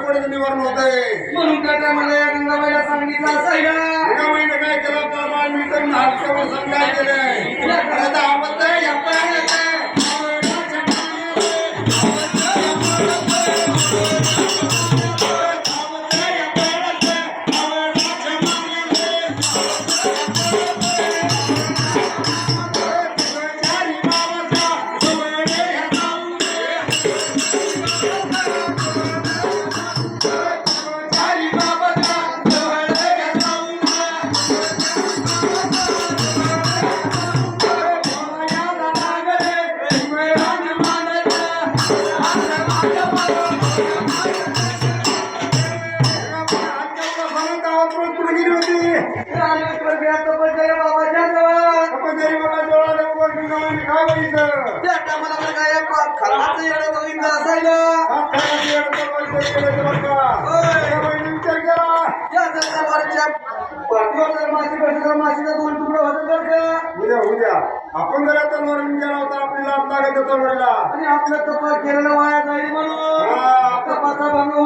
बायकोचं निवारण होतंय. म्हणून त्या टायमाला या गंगाबाईला सांगितलं असायला महिने काय केलं? तर मी तर हातच्यावर सांग काय केलंय? अरे तर काय खराचं येणं बघितलं असायला. या जनावरांच्या पाठीवर जर माशी बसली तर माशीचा दोन तुकडं होतं बरं का? उद्या उद्या आपण जर आता नवरून गेला होता आपल्याला लागत होता आणि आपलं तपास केलेलं वाया जाईल म्हणून. तपासा भंग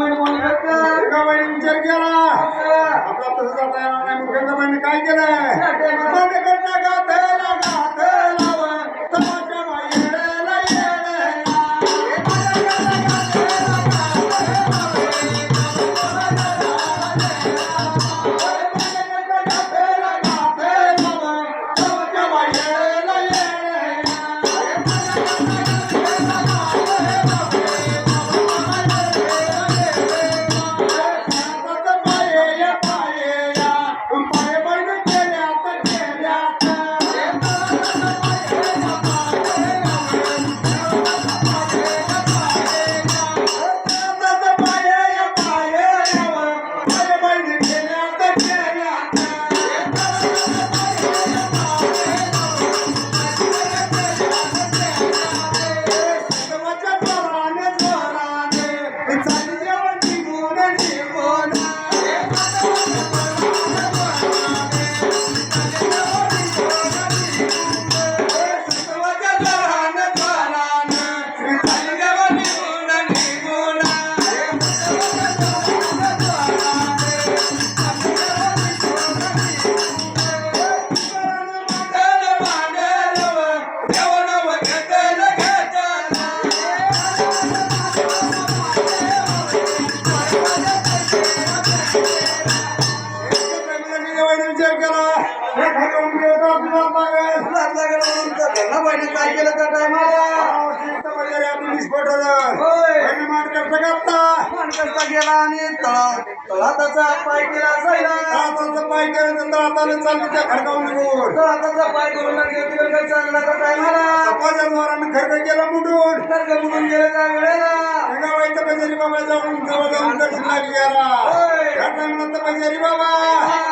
हे खाली उभी होता आपल्याला मागं. लागला गेला म्हणून त्या गंगाबाईने काय केलं त्या टायमाला माणकसचा गेला आणि तळा तळाताचा पाय केला असायला. तळाताचा पाय करून लागले तिकडे चालला त्या टायमाला खर्च केला मुठून कर्ज म्हणून गेले त्या वेळेला. गंगाबाईचा पंजारी बाबा जाऊन जवळ जाऊन दर्शन लागली गेला होय. म्हणत पंजारी बाबा.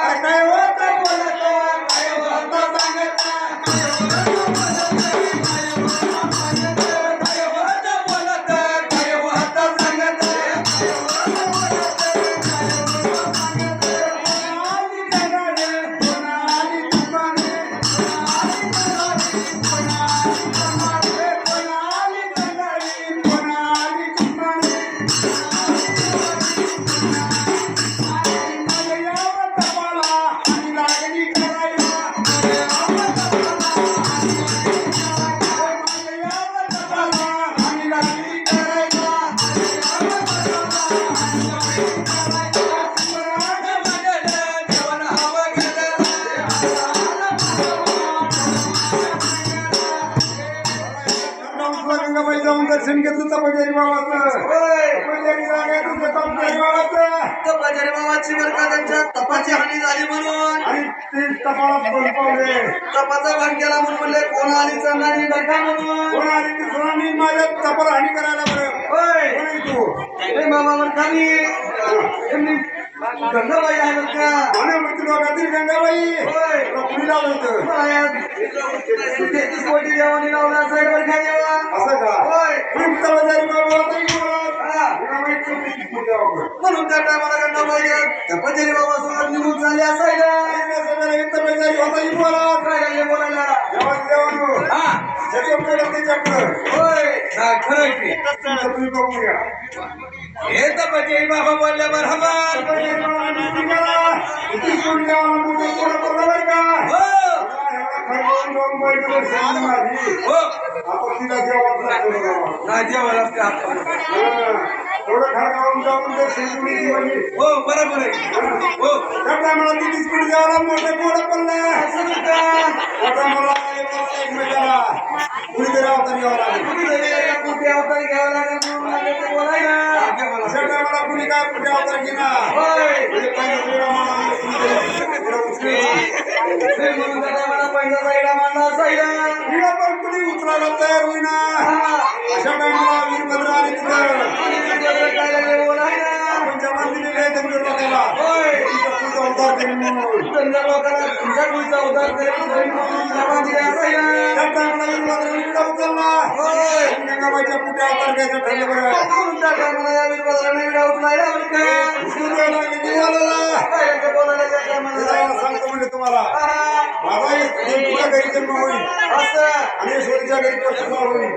अरे काय होत? तपजारी बाबाचं. जागा बरं का त्यांच्या तपाची हानी झाली म्हणून. आणि ते तपाला बंद पावले. तपाचा भाग केला म्हणून म्हणले कोण आली चढणारी बरका म्हणून. कोण आली ती सोनानी माझ्या तपाला हानी करायला बरं. होय. तू? बाबा बरं खाली गंगाबाई आहे बरं का? आणि मृत्यू लोकातील गंगाबाई? होय. तुला कुणी लावलं होतं? तेहतीस कोटी देवानी लावला असेल बरं का देवा? असं तुम्ही बाबा हा. त्या बाबा सोबत निघून चालले असायला आणि त्या बोलत बोलायला जेवण जेवण हा त्याच्या पुढं त्याच्या होय नाही खरं आहे तुम्ही बघून घ्या हे तर बाबा बोलल्या किती कोणी गावाला मोठं पोरं पोरं बरं का? हो एवढा खर्च जाऊन बैठकीवर सांगून माझी. हो आपण तिला जेवण. नाही हा. जाऊन शेंगुडी. हो बरोबर आहे हो ती बिस्कुट मोठे पोरं मला एकमेकाला अवतारी लागेल. कुठे अवतार घ्यावं लागेल म्हणून बोलायला. कुणी काय कुठे अवतार घेणार. म्हणजे पहिलं म्हणून त्या पहिला साईडा मांडला साईडा. पण कुणी उचलायला तयार होईना अशा टायमाला वीरभद्र आणि तिथं काय तुमच्या लोकांना होय. तुमच्या पुढचा म्हणून लोकांना तुमच्या उद्धार त्या टायमाला वीरभद्र विडा उचलला गंगाबाईच्या पुढे अवतार घ्यायचं ठरलं बरं टायमाला या वीरभद्राने विडा उचलायला सांगतो म्हणजे तुम्हाला. माझा तुझ्या घरी जन्म होईल. आणि ईश्वरीच्या घरी होईल.